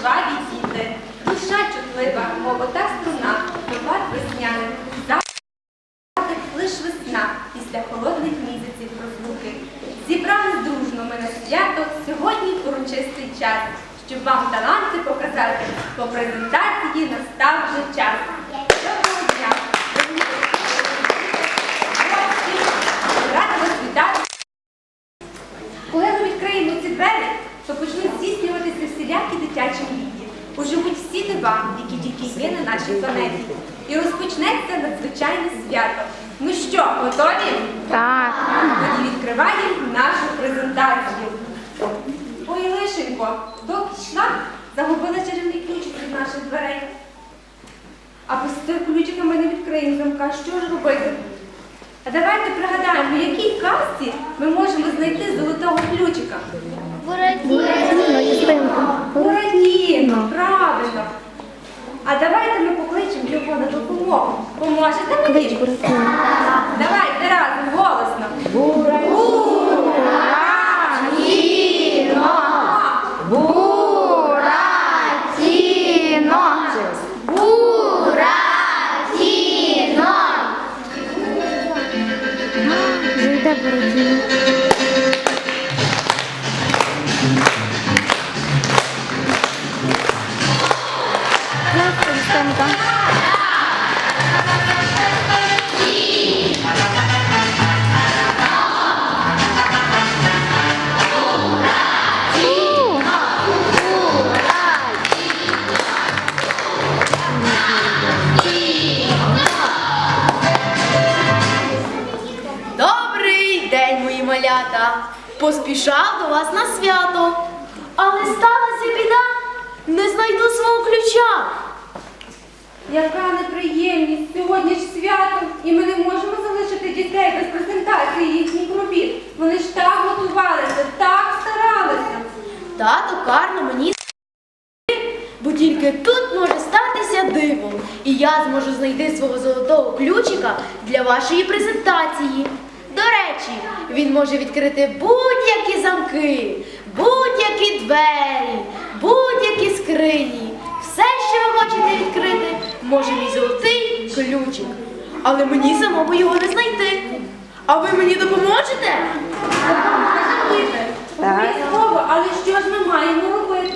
жваві діти, душа чутлива, молода струна, товар весняних, завжди лиш весна після холодних місяців розлуки. Зібрали дружно ми на свято сьогодні урочистий час, щоб вам таланти показати, по презентації настав вже час. Доброго дня! Гості, Рада вас вітати. Коли ми відкриємо ці двері, то почнуть здійснюватися всілякі дитячі мрії. Оживуть всі дива, які на нашій планеті. І розпочнеться надзвичайне свято. Ну що, готові? Так. Тоді відкриваємо нашу презентацію. Ой, лишенько, доки йшла, загубила чарівний ключик від наших дверей. А цього ключика ми не відкриємо замка. Що ж робити? А давайте пригадаємо, в якій казці ми можемо знайти золотого ключика. Буратіно. Буратіно, правильно. А давайте ми покличемо його на допомогу. Поможете мені? Давайте разом голосно. Буратіно. Буратіно. Вже йде Буратіно. Класно, Добрий день, мої малята! Поспішав до вас на свято. Але сталася біда, не знайду свого ключа. Яка неприємність, сьогодні ж свято, і ми не можемо залишити дітей без презентації їхніх робіт. Вони ж так готувалися, так старалися. Тато карно мені бо тільки тут може статися диво. І я зможу знайти свого золотого ключика для вашої презентації. До речі, він може відкрити будь-які замки, будь-які двері, будь-які скрині. Все, що ви хочете відкрити, може мій золотий ключик. Але мені самому його не знайти. А ви мені допоможете? Обов'язково, але що ж ми маємо робити?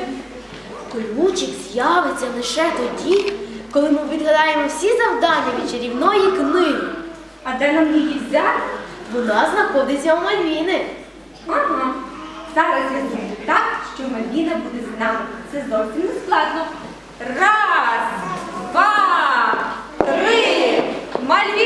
Ключик з'явиться лише тоді, коли ми відгадаємо всі завдання від чарівної книги. А де нам її взяти? Вона знаходиться у Мальвіни. Ага. Зараз я зроблю так, що Мальвіна буде з нами. Це зовсім не складно. Раз, три.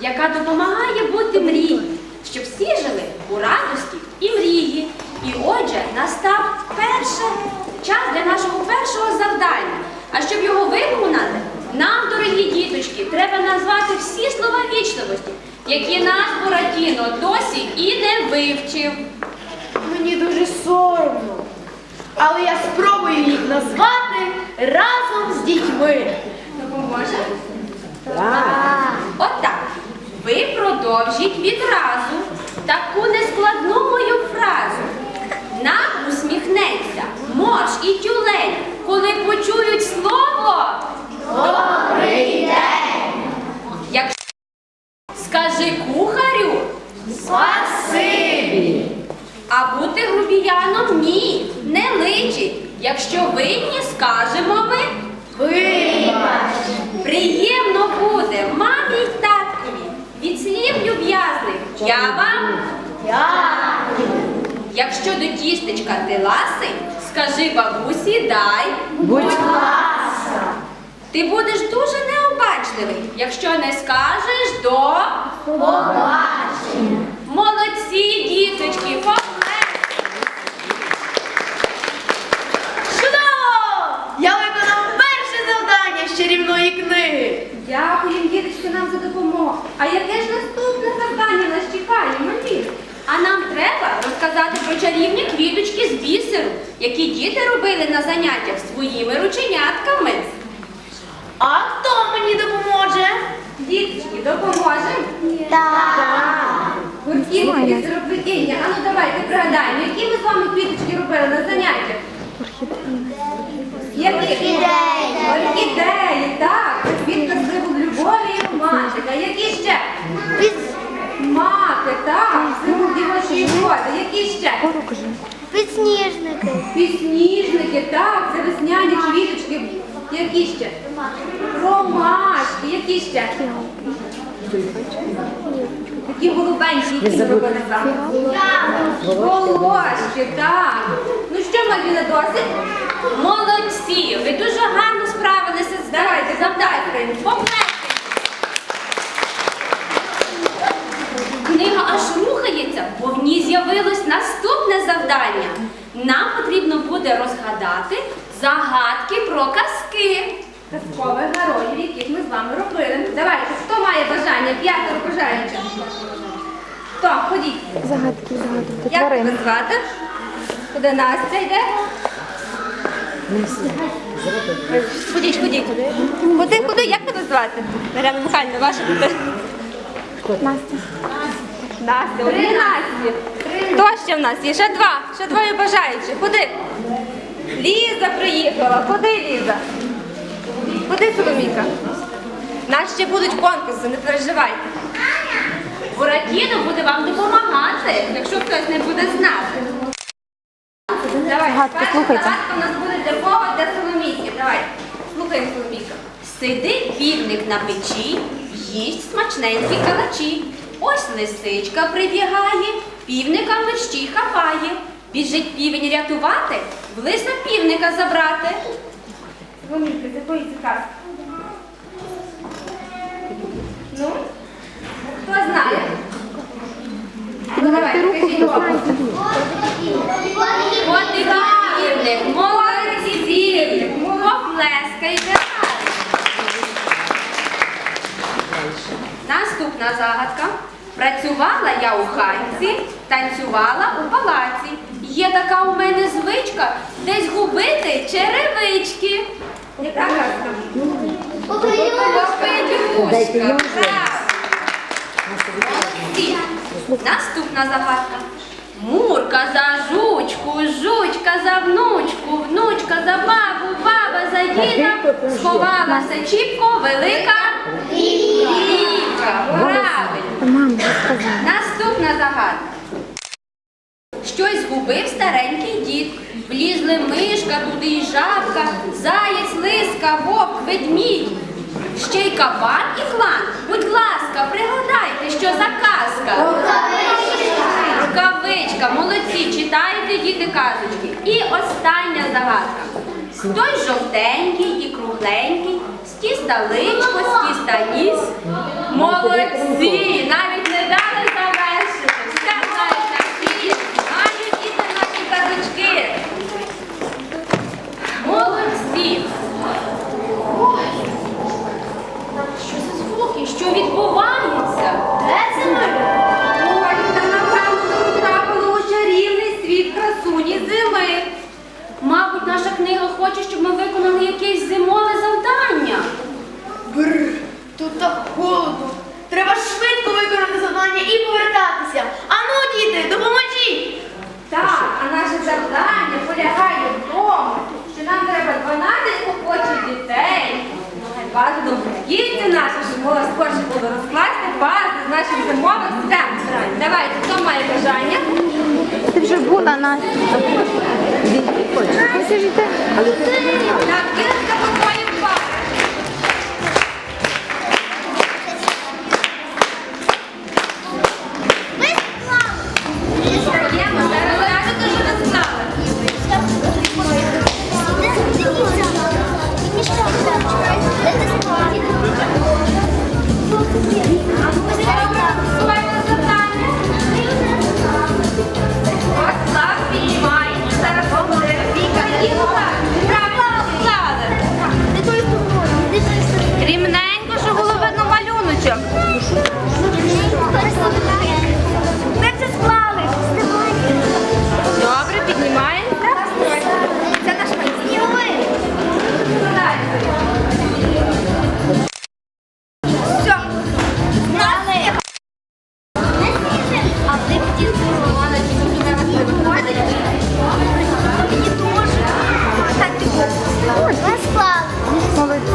Яка допомагає бути мрії, щоб всі жили у радості і мрії. І отже, настав перше час для нашого першого завдання. А щоб його виконати, нам, дорогі діточки, треба назвати всі слова вічливості, які наш Буратіно досі і не вивчив. Мені дуже соромно. Але я спробую їх назвати разом з дітьми. Допоможе? Так. Отак. Ви продовжіть відразу таку нескладну мою фразу. Нам усміхнеться морж і тюлень, коли почують слово. Добрий день! Якщо скажи кухарю, Спасибі! а бути грубіяном ні, не личить. Якщо винні, скажемо ми. Вибач! Приємно буде мамі й таткові від слів люб'язних. Я вам, Дякую! якщо до тістечка ти ласий, скажи бабусі дай. Будь ласка! Ти будеш дуже необачний. ввічливий. Якщо не скажеш, до побачення. Молодці, діточки, поплескайте. Чудово! Я виконав перше завдання з чарівної книги. Дякуємо, діточки, нам за допомогу. А яке ж наступне завдання нас чекає, Малі? А нам треба розказати про чарівні квіточки з бісеру, які діти робили на заняттях своїми рученятками. А хто мені допоможе? Діточки, допоможемо? Так. Гуртівки з робитіння. А ну давайте пригадаємо, які ми з вами квіточки робили на заняттях? Які? Орхідеї. Орхідеї, так. Квітка символ любові і романтика. Які ще? Маки, так. Дівочої води. Які ще? Підсніжники. Пісніжники, так, це весняні квіточки. Які ще? Ромашки, які ще? Такі голубенькі, які ми робили саме. Волошки, так. Ну що, Мальвіна, досить? Молодці! Ви дуже гарно справилися з Давайте, завдайте. Поплескайте. Книга аж рухається, бо в ній з'явилось наступне завдання. Нам потрібно буде розгадати загадки про казки. Казкових героїв, яких ми з вами робили. Давайте, хто має бажання? П'ятеро бажаючих. Хто? Ходіть. Загадки, загадувати. Як тебе звати? Куди Настя йде? Ходіть, ходіть. Куди, куди? Як тебе звати? Мар'яна Михайлівна, ваша? Настя. Настя, Насті. Хто ще в нас є? Ще два. Ще двоє бажаючих. Куди? Ліза приїхала. Куди Ліза? Куди Соломіка? Нас ще будуть конкурси, не переживайте. Буратіно буде вам допомагати, якщо хтось не буде знати. Давай, перша слухайте. загадка у нас буде для кого? Для Соломійки. Давай. Слухаємо Соломійка. Сидить півник на печі, їсть смачненькі калачі. Ось лисичка прибігає, півника мерщій хапає. Біжить півень рятувати, в лиса півника забрати. Соломійка, з якої це? Ну? Хто знає? Ну, давай, кажіть. От і півник, молодці півник, поплескайте. Наступна загадка. Працювала я у хатці, танцювала у палаці. Є така у мене звичка десь губити черевички. Яка? Попелюшка. Наступна загадка. Мурка за жучку, жучка за внучку, внучка за бабу, баба за діда. Сховалася чіпко, велика ліка. Правильно. Наступна загадка. Щось згубив старенький дід. Влізли мишка, туди й жабка, заєць, лиска, вовк, ведмідь. Ще й кабан і клан. Будь ласка, пригадайте, що за казка. Рукавичка, молодці, читаєте діти казочки. І остання загадка. Хтось жовтенький і кругленький, з тіста личко, з тіста ніс. Молодці! Навіть наших зимових свят. Давайте, хто має бажання? Ти вже була, ж йде. Так, молодці.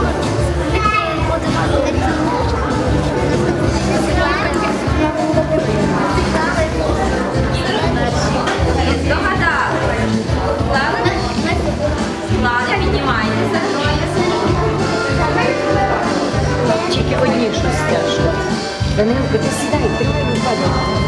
Догадали. Лада, піднімайтеся. Хлопчики одні щось скажуть. Данилко, ти.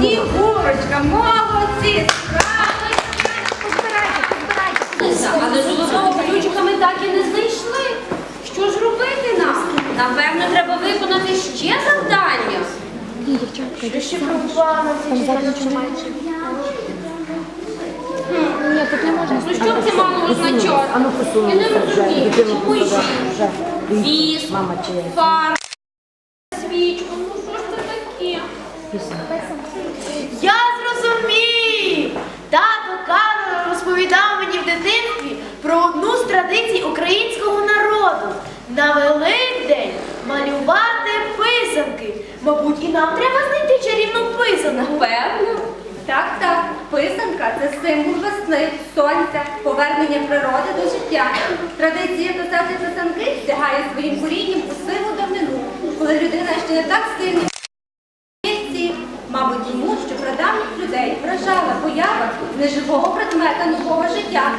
Снігурочка. Молодці. Але золотого ключика ми так і не знайшли. Що ж робити нам? Напевно, треба виконати ще завдання. Йди Ще чоловік. Ні, тут не можна. Ну що б це мало означати? Я не розумію, чому ще? Віз, фар, свічку. Ну що ж це таке? Я зрозумів! Тато Карл розповідав мені в дитинстві про одну з традицій українського народу на Великдень малювати писанки. Мабуть, і нам треба знайти чарівну писанку. Напевно. Так, так. Писанка це символ весни, сонця, повернення природи до життя. Традиція писати писанки сягає своїм корінням у силу давнину, коли людина ще не так сильно Ці, мабуть, тому, що прадавніх людей вражала поява неживого предмета нового життя.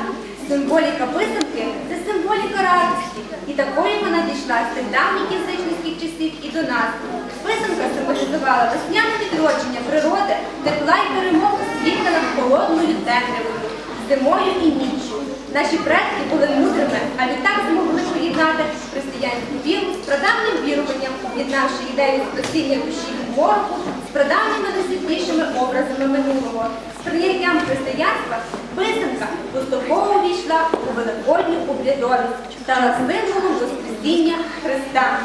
Символіка писанки це символіка радості. І такою вона дійшла з тих давніх язичницьких часів і до нас. Писанка символізувала весняне відродження природи, тепла й перемогу світла над холодною темрявою, зимою і ніччю. Наші предки були мудрими, а відтак змогли поєднати християнську віру з прадавнім віруванням, єднавши ідею спасіння душі від мороку з прадавніми найсвітлішими образами минулого. З прийняттям християнства писанка поступово увійшла у великодню обрядовість, стала символом Воскресіння Христа.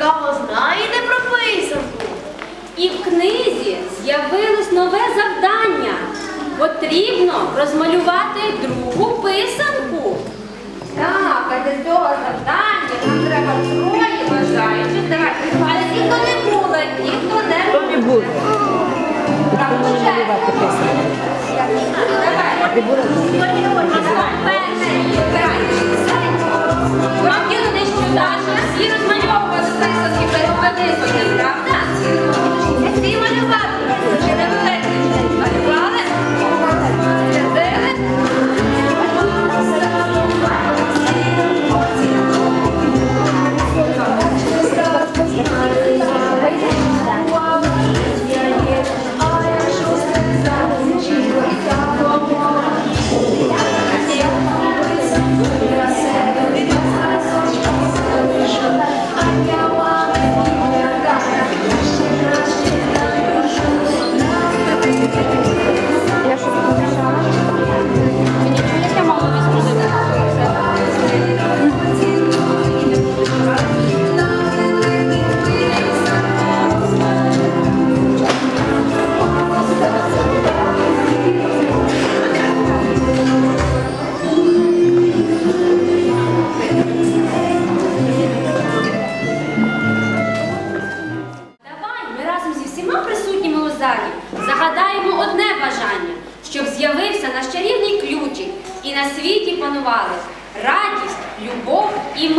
Цікаво знаєте про писанку. І в книзі з'явилось нове завдання. Потрібно розмалювати другу писанку. Так, а для цього завдання нам треба троє бажаючих. Давайте, але ті, хто не були, ті, хто не Хто буде? Так, писанку? Давай. Ти Вам є нещодавно всі розмальовували писанки перед правда?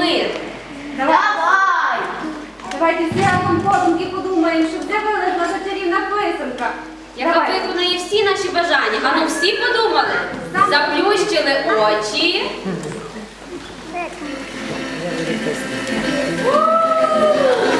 Мир. Давай! Давайте всі разом подумки подумаємо, щоб з'явилась наша чарівна писанка. Яка Давай. виконає всі наші бажання. А ну всі подумали? Заплющили очі. Тебе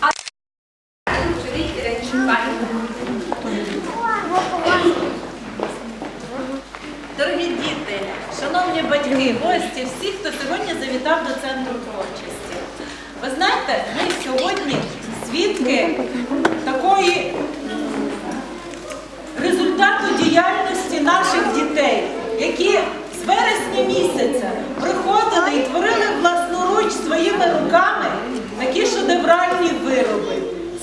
А Дорогі діти, шановні батьки, гості, всі, хто сьогодні завітав до центру творчості. Ви знаєте, ми сьогодні свідки такої результату діяльності наших дітей, які з вересня місяця приходили і творили власноруч своїми руками такі шедевральні вироби.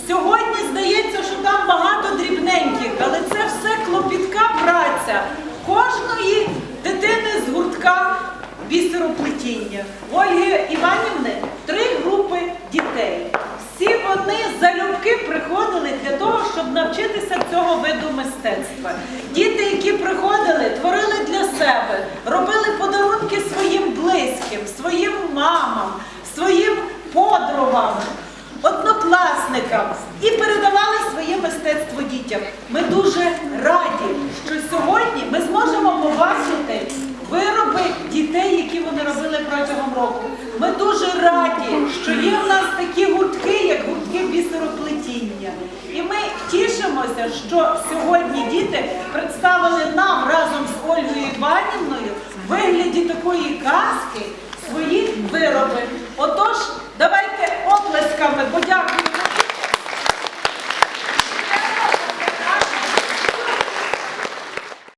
Сьогодні здається, що там багато дрібненьких, але це все клопітка праця кожної дитини з гуртка бісероплетіння. Ольги Іванівни три групи дітей. Всі вони залюбки приходили для того, щоб навчитися цього виду мистецтва. Діти, які приходили, творили для себе, робили подарунки своїм близьким, своїм мамам, своїм подругам, однокласникам і передавали своє мистецтво дітям. Ми дуже раді, що сьогодні ми зможемо побачити вироби дітей, які вони робили протягом року. Ми дуже раді, що є в нас такі гуртки, бісероплетіння. І ми тішимося, що сьогодні діти представили нам разом з Ольгою Іванівною в вигляді такої казки свої вироби. Отож, давайте оплесками подякуємо.